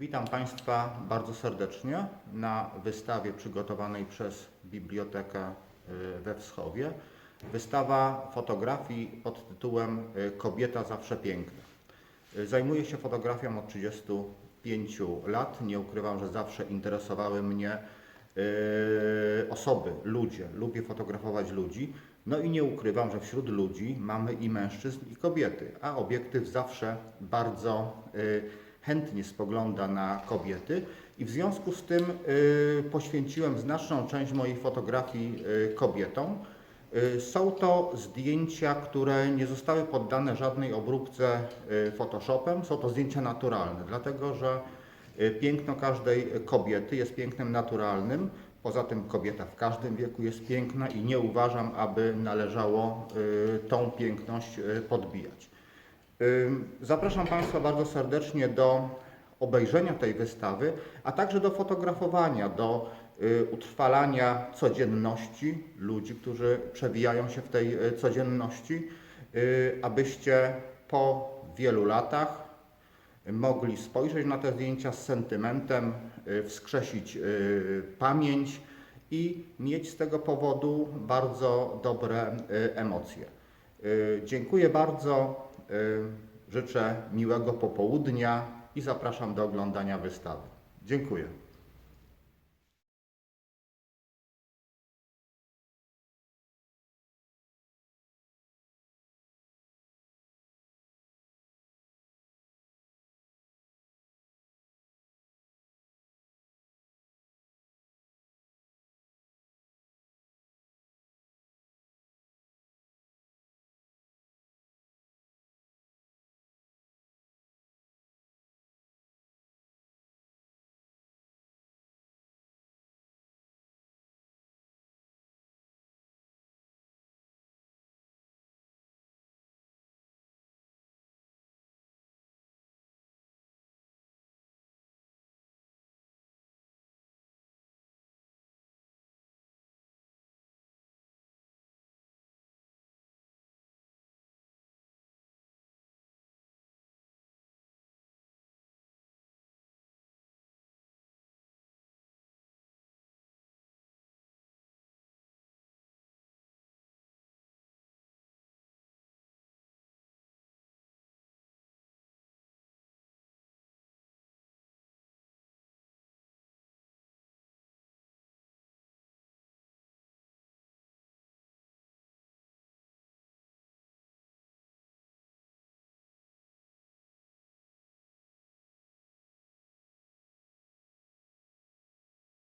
Witam Państwa bardzo serdecznie na wystawie przygotowanej przez Bibliotekę y, we Wschowie. Wystawa fotografii pod tytułem y, Kobieta zawsze piękna. Y, Zajmuję się fotografią od 35 lat. Nie ukrywam, że zawsze interesowały mnie osoby, ludzie. Lubię fotografować ludzi. No i nie ukrywam, że wśród ludzi mamy i mężczyzn, i kobiety, a obiektyw zawsze bardzo chętnie spogląda na kobiety i w związku z tym y, poświęciłem znaczną część mojej fotografii y, kobietom. Y, Są to zdjęcia, które nie zostały poddane żadnej obróbce Photoshopem, są to zdjęcia naturalne, dlatego że piękno każdej kobiety jest pięknem naturalnym. Poza tym kobieta w każdym wieku jest piękna i nie uważam, aby należało tą piękność podbijać. Zapraszam Państwa bardzo serdecznie do obejrzenia tej wystawy, a także do fotografowania, do y, utrwalania codzienności ludzi, którzy przewijają się w tej y, codzienności, y, abyście po wielu latach mogli spojrzeć na te zdjęcia z sentymentem, wskrzesić pamięć i mieć z tego powodu bardzo dobre emocje. Dziękuję bardzo, życzę miłego popołudnia i zapraszam do oglądania wystawy. Dziękuję.